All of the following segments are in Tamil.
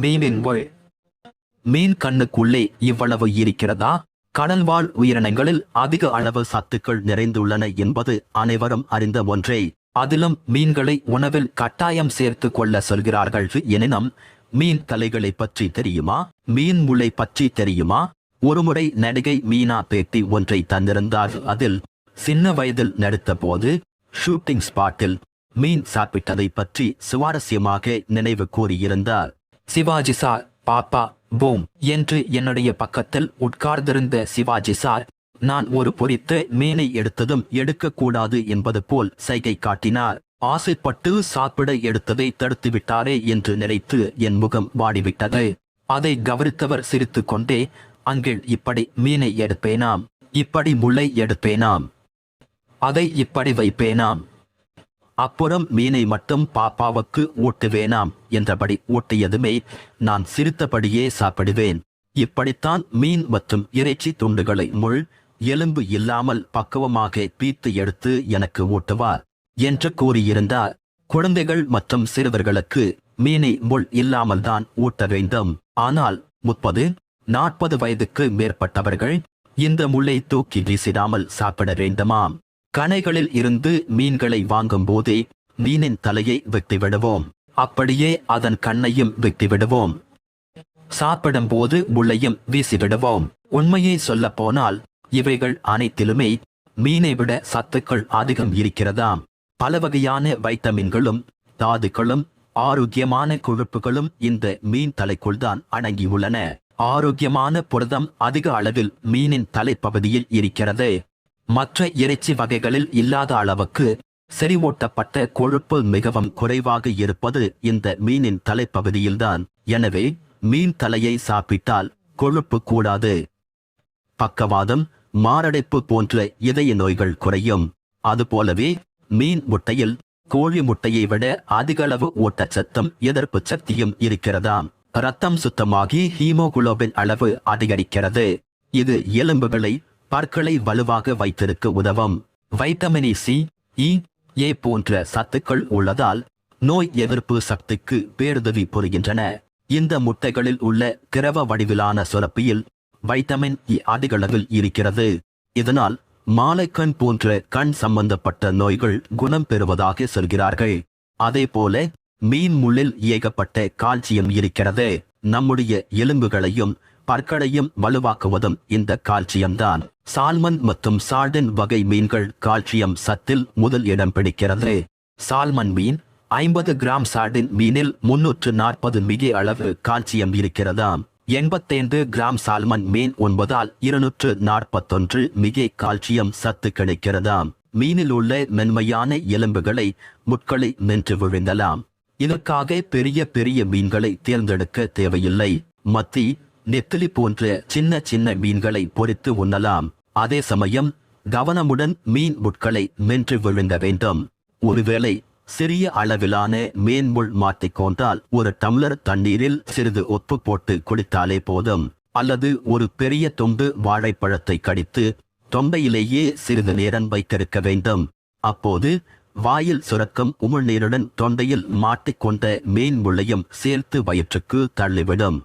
மீனின் மீன் கண்ணுக்குள்ளே இவ்வளவு இருக்கிறதா? கடல்வாழ் உயிரினங்களில் அதிக அளவு சத்துக்கள் நிறைந்துள்ளன என்பது அனைவரும் அறிந்த ஒன்றே. அதிலும் மீன்களை உணவில் கட்டாயம் சேர்த்து கொள்ள சொல்கிறார்கள் எனினும் மீன் தலைகளை பற்றி தெரியுமா? மீன் முளை பற்றி தெரியுமா? ஒருமுறை நடிகை மீனா பேட்டி ஒன்றை தந்திருந்தார். அதில் சின்ன வயதில் நடித்த போது ஷூட்டிங் ஸ்பாட்டில் மீன் சாப்பிட்டதை பற்றி சுவாரஸ்யமாக நினைவு கூறியிருந்தார். சிவாஜி சார் பாப்பா பூம் என்று என்னுடைய பக்கத்தில் உட்கார்ந்திருந்த சிவாஜி சார் நான் ஒரு பொறித்த மீனை எடுத்ததும் எடுக்கக்கூடாது என்பது போல் சைகை காட்டினார். ஆசைப்பட்டு சாப்பிட எடுத்ததை தடுத்து விட்டாரே என்று நினைத்து என் முகம் வாடிவிட்டது. அதை கவனித்தவர் சிரித்து கொண்டே அங்கில் இப்படி மீனை எடுப்பேனாம் இப்படி முளை எடுப்பேனாம் அதை இப்படி வைப்பேனாம் அப்புறம் மீனை மட்டும் பாப்பாவுக்கு ஊட்டுவேனாம் என்றபடி ஊட்டியதுமே நான் சிரித்தபடியே சாப்பிடுவேன். இப்படித்தான் மீன் மற்றும் இறைச்சி துண்டுகளை முள் எலும்பு இல்லாமல் பக்குவமாக பீத்து எடுத்து எனக்கு ஊட்டுவார் என்று கூறியிருந்தார். குழந்தைகள் மற்றும் சிறுவர்களுக்கு மீனை முள் இல்லாமல் தான் ஊட்ட வேண்டும். ஆனால் முப்பது நாற்பது வயதுக்கு மேற்பட்டவர்கள் இந்த முள்ளை தூக்கி வீசிடாமல் சாப்பிட வேண்டுமாம். கணைகளில் இருந்து மீன்களை வாங்கும் போதே மீனின் தலையை வெட்டிவிடுவோம். அப்படியே அதன் கண்ணையும் வெட்டி சாப்பிடும் போது முள்ளையும் வீசிவிடுவோம். உண்மையை சொல்ல போனால் இவைகள் அனைத்திலுமே மீனை விட சத்துக்கள் அதிகம் இருக்கிறதாம். பல வகையான வைட்டமின்களும் தாதுக்களும் ஆரோக்கியமான கொழுப்புகளும் இந்த மீன் தலைக்குள் தான் அடங்கியுள்ளன. ஆரோக்கியமான புரதம் அதிக அளவில் மீனின் தலைப்பகுதியில் இருக்கிறது. மற்ற இறைச்சி வகைகளில் இல்லாத அளவுக்கு செறிவூட்டப்பட்ட கொழுப்பு மிகவும் குறைவாக இருப்பது இந்த மீனின் தலைப்பகுதியில்தான். எனவே மீன் தலையை சாப்பிட்டால் கொழுப்பு கூடாது. பக்கவாதம் மாரடைப்பு போன்ற இதய நோய்கள் குறையும். அதுபோலவே மீன் முட்டையில் கோழி முட்டையை விட அதிகளவு ஊட்டச்சத்தும் எதிர்ப்பு சக்தியும் இருக்கிறதாம். ரத்தம் சுத்தமாகி ஹீமோகுளோபின் அளவு அதிகரிக்கிறது. இது எலும்புகளை பற்களை வலுவாக வைத்திருக்க உதவும். வைட்டமின் சி இ ஏ போன்ற சத்துக்கள் உள்ளதால் நோய் எதிர்ப்பு சக்திக்கு பேருதவி புரிகின்றன. இந்த முட்டைகளில் உள்ள திரவ வடிவிலான சுரப்பியில் வைட்டமின் e இ அதிகளவில் இருக்கிறது. இதனால் மாலைக்கண் போன்ற கண் சம்பந்தப்பட்ட நோய்கள் குணம் பெறுவதாக சொல்கிறார்கள். அதே போல மீன் முள்ளில் இயக்கப்பட்ட கால்சியம் இருக்கிறது. நம்முடைய எலும்புகளையும் பற்களையும் வலுவாக்குவதும் இந்த கால்சியம்தான். சால்மன் மற்றும் சால்டன் வகை மீன்கள் கால்சியம் சத்தில் முதல் இடம் பிடிக்கிறது. சால்மன் மீன் ஐம்பது கிராம் சால்டின் மீனில் முன்னூற்று நாற்பது மிக அளவு கால்சியம் இருக்கிறதாம் எண்பத்தைந்து கிராம் சால்மன் மீன் ஒன்பதால் இருநூற்று நாற்பத்தொன்று மிக கால்சியம் சத்து கிடைக்கிறதாம் மீனில் உள்ள மென்மையான எலும்புகளை முட்களை மென்று விழுந்தலாம். இதற்காக பெரிய பெரிய மீன்களை தேர்ந்தெடுக்க தேவையில்லை. மத்தி நெத்திலி போன்ற சின்ன சின்ன மீன்களை பொரித்து உண்ணலாம். அதே சமயம் கவனமுடன் மீன் முட்களை மென்று விழுங்க வேண்டும். ஒருவேளை சிறிய அளவிலான மீன்முள் மாட்டிக்கொண்டால் ஒரு டம்ளர் தண்ணீரில் சிறிது உப்பு போட்டு குடித்தாலே போதும். அல்லது ஒரு பெரிய தொண்டு வாழைப்பழத்தை கடித்து தொண்டையிலேயே சிறிது நேரம் வைத்திருக்க வேண்டும். அப்போது வாயில் சுரக்கும் உமிழ்நீருடன் தொண்டையில் மாட்டிக்கொண்ட மீன் முள்ளையும் சேர்த்து வயிற்றுக்கு தள்ளிவிடும்.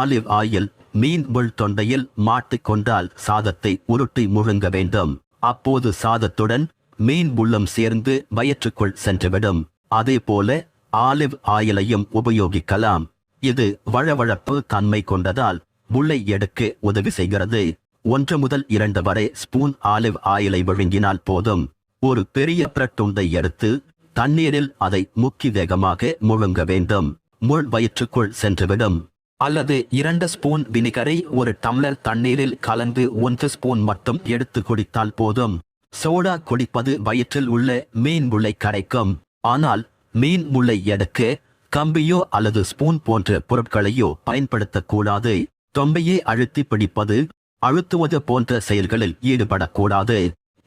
ஆலிவ் ஆயில் மீன் முள் தொண்டையில் மாட்டிக்கொண்டால் சாதத்தை உருட்டி முழுங்க வேண்டும். அப்போது சாதத்துடன் மீன் உள்ளம் சேர்ந்து வயிற்றுக்குள் சென்றுவிடும். அதே போல ஆலிவ் ஆயிலையும் உபயோகிக்கலாம். இது வழவழப்பு தன்மை கொண்டதால் முள்ளை எடுக்க உதவி செய்கிறது. ஒன்று முதல் இரண்டு வரை ஸ்பூன் ஆலிவ் ஆயிலை விழுங்கினால் போதும். ஒரு பெரிய பிரட்டுண்டை எடுத்து தண்ணீரில் அதை முக்கி வேகமாக முழுங்க வேண்டும். முள் வயிற்றுக்குள் சென்றுவிடும். அல்லது இரண்டு ஸ்பூன் வினிகரை ஒரு டம்ளர் தண்ணீரில் கலந்து ஒன்று ஸ்பூன் மட்டும் எடுத்து குடித்தால் போதும். சோடா குடிப்பது வயிற்றில் உள்ள மீன் முள்ளை கரைக்கும். ஆனால் மீன் முள்ளை எடுக்க கம்பியோ அல்லது ஸ்பூன் போன்ற பொருட்களையோ பயன்படுத்தக்கூடாது. தொம்பையை அழுத்தி பிடிப்பது அழுத்துவது போன்ற செயல்களில் ஈடுபடக்கூடாது.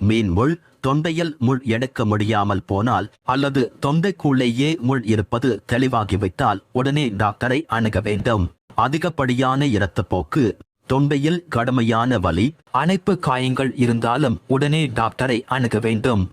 மீன் முள் தொண்டையில் முள் எடுக்க முடியாமல் போனால் அல்லது தொண்டைக்குள்ளேயே முள் இருப்பது தெளிவாகிவிட்டால் உடனே டாக்டரை அணுக வேண்டும். அதிகப்படியான இரத்தப்போக்கு தொண்டையில் கடுமையான வலி அணைப்பு காயங்கள் இருந்தாலும் உடனே டாக்டரை அணுக வேண்டும்.